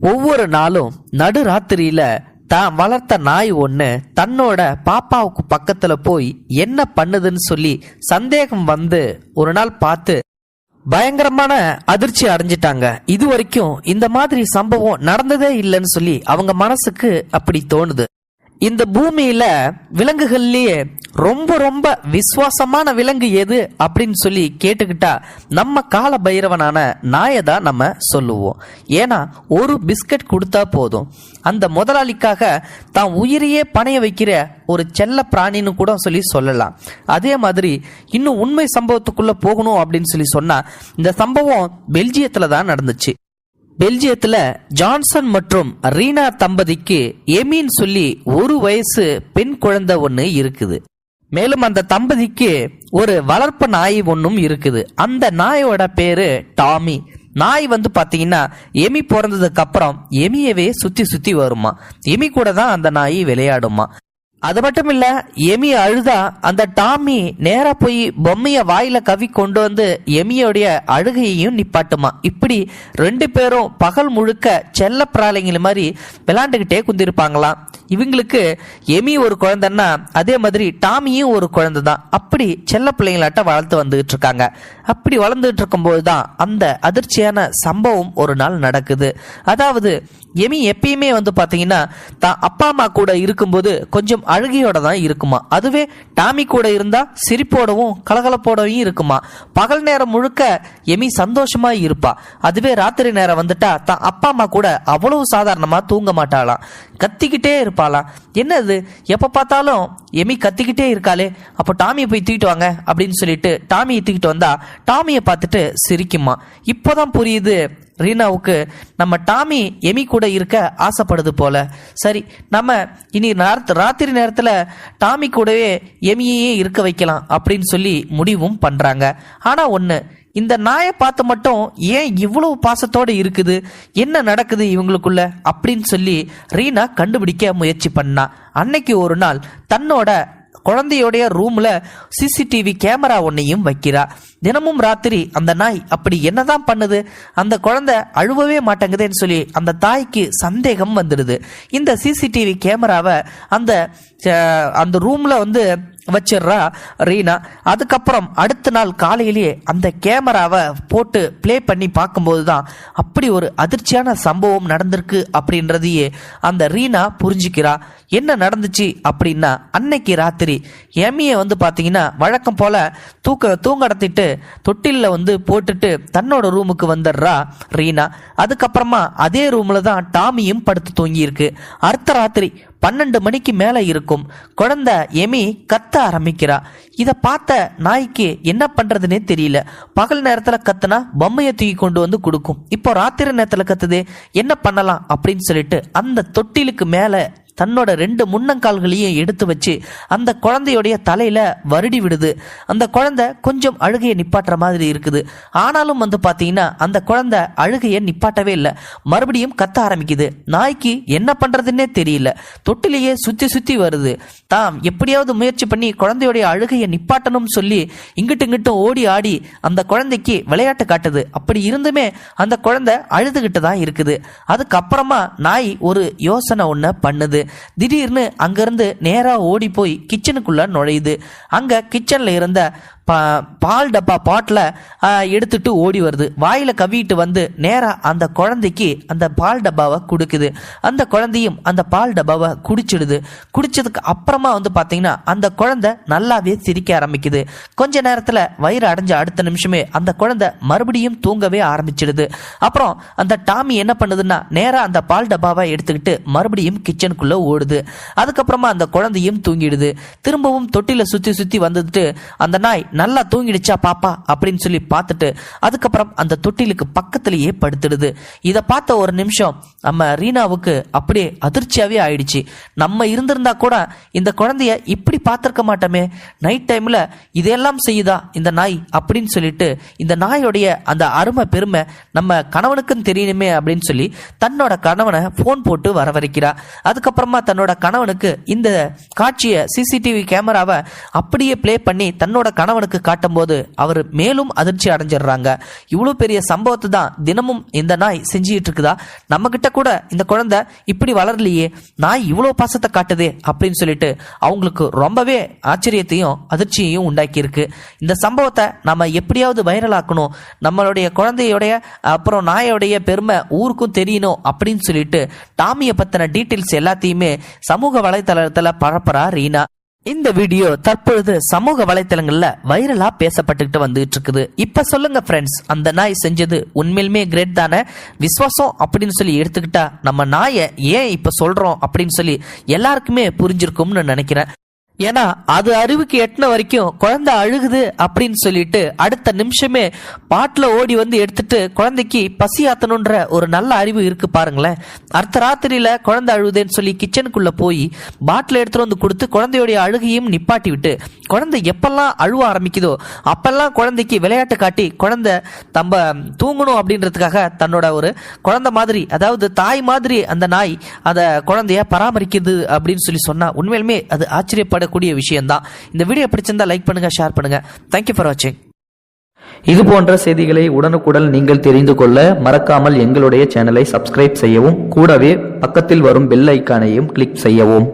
ஒவ்வொரு நாளும் நடுராத்திரியில தான் வளர்த்த நாய் ஒன்று தன்னோட பாப்பாவுக்கு பக்கத்துல போய் என்ன பண்ணுதுன்னு சொல்லி சந்தேகம் வந்து ஒரு நாள் பார்த்து பயங்கரமான அதிர்ச்சி அடைஞ்சிட்டாங்க. இது வரைக்கும் இந்த மாதிரி சம்பவம் நடந்ததே இல்லைன்னு சொல்லி அவங்க மனசுக்கு அப்படி தோணுது. இந்த பூமியில விலங்குகள்லயே ரொம்ப ரொம்ப விசுவாசமான விலங்கு எது அப்படின்னு சொல்லி கேட்டுக்கிட்டா நம்ம கால பைரவனான நாயை தான் நம்ம சொல்லுவோம். ஏன்னா ஒரு பிஸ்கட் கொடுத்தா போதும். அந்த முதலாளிக்காக தான் உயிரையே பணைய வைக்கிற ஒரு செல்ல பிராணின்னு கூட சொல்லி சொல்லலாம். அதே மாதிரி இன்னும் உண்மை சம்பவத்துக்குள்ள போகணும் அப்படின்னு சொல்லி சொன்னா இந்த சம்பவம் பெல்ஜியத்துல தான் நடந்துச்சு. பெல்ஜியத்தில் ஜான்சன் மற்றும் ரீனா தம்பதிக்கு எமின்னு சொல்லி ஒரு வயசு பெண் குழந்தை ஒன்று இருக்குது. மேலும் அந்த தம்பதிக்கு ஒரு வளர்ப்பு நாய் ஒன்றும் இருக்குது. அந்த நாயோட பேரு டாமி. நாய் வந்து பார்த்தீங்கன்னா எமி பிறந்ததுக்கு அப்புறம் எமியவே சுற்றி சுற்றி வருமா. எமி கூட தான் அந்த நாய் விளையாடுமா. அது மட்டும் இல்ல எமி அழுதா அந்த டாமி நேரா போய் பொம்மைய வாயில கவி கொண்டு வந்து எமியோடைய அழுகையையும் நிப்பாட்டுமா. இப்படி ரெண்டு பேரும் பகல் முழுக்க செல்ல பிராளைங்கள மாதிரி விளாண்டுகிட்டே குந்திருப்பாங்களாம். இவங்களுக்கு எமி ஒரு குழந்தைன்னா அதே மாதிரி டாமியும் ஒரு குழந்தை தான் அப்படி செல்ல பிள்ளைங்களாட்ட வளர்த்து வந்துகிட்டு இருக்காங்க அப்படி வளர்ந்துட்டு இருக்கும்போது தான் அந்த அதிர்ச்சியான சம்பவம் ஒரு நாள் நடக்குது. அதாவது எமி எப்பயுமே வந்து பார்த்தீங்கன்னா தான் அப்பா அம்மா கூட இருக்கும்போது கொஞ்சம் அழுகையோட தான் இருக்குமா. அதுவே டாமி கூட இருந்தால் சிரிப்போடவும் கலகலப்போடவும் இருக்குமா. பகல் நேரம் முழுக்க எமி சந்தோஷமாக இருப்பா. அதுவே ராத்திரி நேரம் வந்துட்டா தான் அப்பா அம்மா கூட அவ்வளவு சாதாரணமாக தூங்க மாட்டாளாம். கத்திக்கிட்டே இருப்பாளாம் என்னது? எப்போ பார்த்தாலும் எமி கத்திக்கிட்டே இருக்காளே. அப்போ டாமியை போய் தூக்கிட்டு வாங்க அப்படின்னு சொல்லிட்டு டாமியை தூக்கிட்டு வந்தா டாமியை பார்த்துட்டு சிரிக்குமா. இப்போதான் புரியுது ரீனாவுக்கு நம்ம டாமி எமி கூட இருக்க ஆசைப்படுது போல. சரி நம்ம இனி ராத்திரி நேரத்தில் டாமி கூடவே எமியையே இருக்க வைக்கலாம் அப்படின்னு சொல்லி முடிவும் பண்ணுறாங்க ஆனால் ஒன்று இந்த நாயை பார்த்து மட்டும் ஏன் இவ்வளவு பாசத்தோடு இருக்குது? என்ன நடக்குது இவங்களுக்குள்ள? அப்படின்னு சொல்லி ரீனா கண்டுபிடிக்க முயற்சி பண்ணா. அன்னைக்கு ஒரு நாள் தன்னோட குழந்தையோடைய ரூம்ல சிசிடிவி கேமரா ஒன்னையும் வைக்கிறா. தினமும் ராத்திரி அந்த நாய் அப்படி என்னதான் பண்ணுது? அந்த குழந்தை அழுவவே மாட்டேங்குதுன்னு சொல்லி அந்த தாய்க்கு சந்தேகம் வந்துடுது. இந்த சிசிடிவி கேமராவை அந்த அந்த ரூம்ல வந்து வச்சிடுறா ரீனா. அதுக்கப்புறம் அடுத்த நாள் காலையிலேயே அந்த கேமராவை போட்டு ப்ளே பண்ணி பார்க்கும்போது தான் அப்படி ஒரு அதிர்ச்சியான சம்பவம் நடந்திருக்கு அப்படின்றதையே அந்த ரீனா புரிஞ்சுக்கிறா. என்ன நடந்துச்சு அப்படின்னா அன்னைக்கு ராத்திரி எமியை வந்து பார்த்தீங்கன்னா வழக்கம் போல தூக்க தூங்கடத்திட்டு தொட்டிலில் வந்து போட்டுட்டு தன்னோட ரூமுக்கு வந்துடுறா ரீனா. அதுக்கப்புறமா அதே ரூமில் தான் டாமியும் படுத்து தூங்கியிருக்கு. அடுத்த ராத்திரி பன்னெண்டு மணிக்கு மேலே இருக்கும். குழந்தை எமி கத்த ஆரம்பிக்கிறா. இதை பார்த்த நாய்க்கு என்ன பண்றதுனே தெரியல. பகல் நேரத்தில் கத்துனா பொம்மையை தூக்கி கொண்டு வந்து கொடுக்கும். இப்போ ராத்திரி நேரத்தில் கத்துது. என்ன பண்ணலாம் அப்படின்னு சொல்லிட்டு அந்த தொட்டிலுக்கு மேலே தன்னோட ரெண்டு முன்னங்கால்களையும் எடுத்து வச்சு அந்த குழந்தையுடைய தலையில வருடி விடுது. அந்த குழந்தை கொஞ்சம் அழுகையை நிப்பாட்டுற மாதிரி இருக்குது. ஆனாலும் வந்து பாத்தீங்கன்னா அந்த குழந்தை அழுகையை நிப்பாட்டவே இல்லை. மறுபடியும் கத்த ஆரம்பிக்குது. நாய்க்கு என்ன பண்றதுன்னே தெரியல. தொட்டிலேயே சுத்தி சுத்தி வருது. தாம் எப்படியாவது முயற்சி பண்ணி குழந்தையுடைய அழுகையை நிப்பாட்டணும்னு சொல்லி இங்கிட்டு இங்கிட்டும் ஓடி ஆடி அந்த குழந்தைக்கு விளையாட்டு காட்டுது. அப்படி இருந்துமே அந்த குழந்தை அழுதுகிட்டு தான் இருக்குது. அதுக்கப்புறமா நாய் ஒரு யோசனை ஒன்று பண்ணுது. திடீர்னு அங்கிருந்து நேரா ஓடி போய் கிச்சனுக்குள்ள நுழையுது. அங்க கிச்சனில் இருந்த பா- பால் டப்பா பாட்டில் எடுத்துட்டு ஓடி வருது. வாயில் கவிட்டு வந்து நேராக அந்த குழந்தைக்கு அந்த பால் டப்பாவை கொடுக்குது. அந்த குழந்தையும் அந்த பால் டப்பாவை குடிச்சிடுது. குடிச்சதுக்கு அப்புறமா வந்து பார்த்தீங்கன்னா அந்த குழந்தை நல்லாவே சிரிக்க ஆரம்பிக்குது. கொஞ்ச நேரத்தில் வயிறு அடைஞ்ச அடுத்த நிமிஷமே அந்த குழந்தை மறுபடியும் தூங்கவே ஆரம்பிச்சிடுது. அப்புறம் அந்த டாமி என்ன பண்ணுதுன்னா நேராக அந்த பால் டப்பாவை எடுத்துக்கிட்டு மறுபடியும் கிச்சனுக்குள்ளே ஓடுது. அதுக்கப்புறமா அந்த குழந்தையும் தூங்கிடுது. திரும்பவும் தொட்டில சுற்றி சுற்றி வந்துட்டு அந்த நாய் நல்லா தூங்கிடுச்சா பாப்பா அப்படின்னு சொல்லி பார்த்துட்டு அதுக்கப்புறம் அந்த தொட்டிலுக்கு பக்கத்திலேயே படுத்துடுது. இதை பார்த்த ஒரு நிமிஷம் நம்ம ரீனாவுக்கு அப்படியே அதிர்ச்சியாவே ஆயிடுச்சு. நம்ம இருந்திருந்தா கூட இந்த குழந்தைய இப்படி பார்த்துருக்க மாட்டோமே. நைட் டைம்ல இதெல்லாம் செய்யுதா இந்த நாய் அப்படின்னு சொல்லிட்டு இந்த நாயோடைய அந்த அருமை பெருமை நம்ம கணவனுக்கும் தெரியணுமே அப்படின்னு சொல்லி தன்னோட கணவனை ஃபோன் போட்டு வரவழைக்கிறா. அதுக்கப்புறமா தன்னோட கணவனுக்கு இந்த காட்சியை சிசிடிவி கேமராவை அப்படியே ப்ளே பண்ணி தன்னோட கணவன் கணவனுக்கு காட்டும்போது அவர் மேலும் அதிர்ச்சி அடைஞ்சிடுறாங்க. இவ்வளோ பெரிய சம்பவத்தை தான் தினமும் இந்த நாய் செஞ்சுட்டு இருக்குதா? நம்ம கிட்ட கூட இந்த குழந்தை இப்படி வளரலையே நாய் இவ்வளோ பாசத்தை காட்டுதே அப்படின்னு சொல்லிட்டு அவங்களுக்கு ரொம்பவே ஆச்சரியத்தையும் அதிர்ச்சியையும் உண்டாக்கியிருக்கு. இந்த சம்பவத்தை நம்ம எப்படியாவது வைரலாக்கணும். நம்மளுடைய குழந்தையோடைய அப்புறம் நாயோடைய பெருமை ஊருக்கும் தெரியணும் அப்படின்னு சொல்லிட்டு டாமியை பற்றின டீட்டெயில்ஸ் எல்லாத்தையுமே சமூக வலைத்தளத்தில் பரப்புறா ரீனா. இந்த வீடியோ தற்பொழுது சமூக வலைத்தளங்கள்ல வைரலா பேசப்பட்டுக்கிட்டு வந்துட்டு இருக்குது இப்ப சொல்லுங்க ஃப்ரெண்ட்ஸ் அந்த நாய் செஞ்சது உண்மையிலுமே கிரேட் தானே? விஸ்வாசம் அப்படின்னு சொல்லி எடுத்துக்கிட்டா நம்ம நாயை ஏன் இப்ப சொல்றோம் அப்படின்னு சொல்லி எல்லாருக்குமே புரிஞ்சிருக்கும்னு நினைக்கிறேன். ஏன்னா அது அறிவுக்கு எட்டின வரைக்கும் குழந்தை அழுகுது அப்படின்னு சொல்லிட்டு அடுத்த நிமிஷமே பாட்டில் ஓடி வந்து எடுத்துட்டு குழந்தைக்கு பசி ஆத்தணுன்ற ஒரு நல்ல அறிவு இருக்கு பாருங்களேன். அடுத்த ராத்திரியில குழந்தை அழுகுதேன்னு சொல்லி கிச்சனுக்குள்ள போய் பாட்டில் எடுத்துட்டு வந்து கொடுத்து குழந்தையுடைய அழுகையும் நிப்பாட்டி விட்டு குழந்தை எப்பெல்லாம் அழுவ ஆரம்பிக்குதோ அப்பெல்லாம் குழந்தைக்கு விளையாட்டு காட்டி குழந்தை தம்ப தூங்கணும் அப்படின்றதுக்காக தன்னோட ஒரு குழந்தை மாதிரி அதாவது தாய் மாதிரி அந்த நாய் அந்த குழந்தைய பராமரிக்குது அப்படின்னு சொல்லி சொன்னா உண்மையிலுமே அது பண்ணக்கூடிய விஷயம்தான். இந்த வீடியோ பிடிச்சிருந்தா லைக் பண்ணுங்க ஷேர் பண்ணுங்க. தேங்க்யூ ஃபார் வாட்சிங் இது போன்ற செய்திகளை உடனுக்குடன் நீங்கள் தெரிந்து கொள்ள மறக்காமல் எங்களுடைய சேனலை சப்ஸ்கிரைப் செய்யவும் கூடவே பக்கத்தில் வரும் பெல் ஐக்கானையும் கிளிக் செய்யவும்.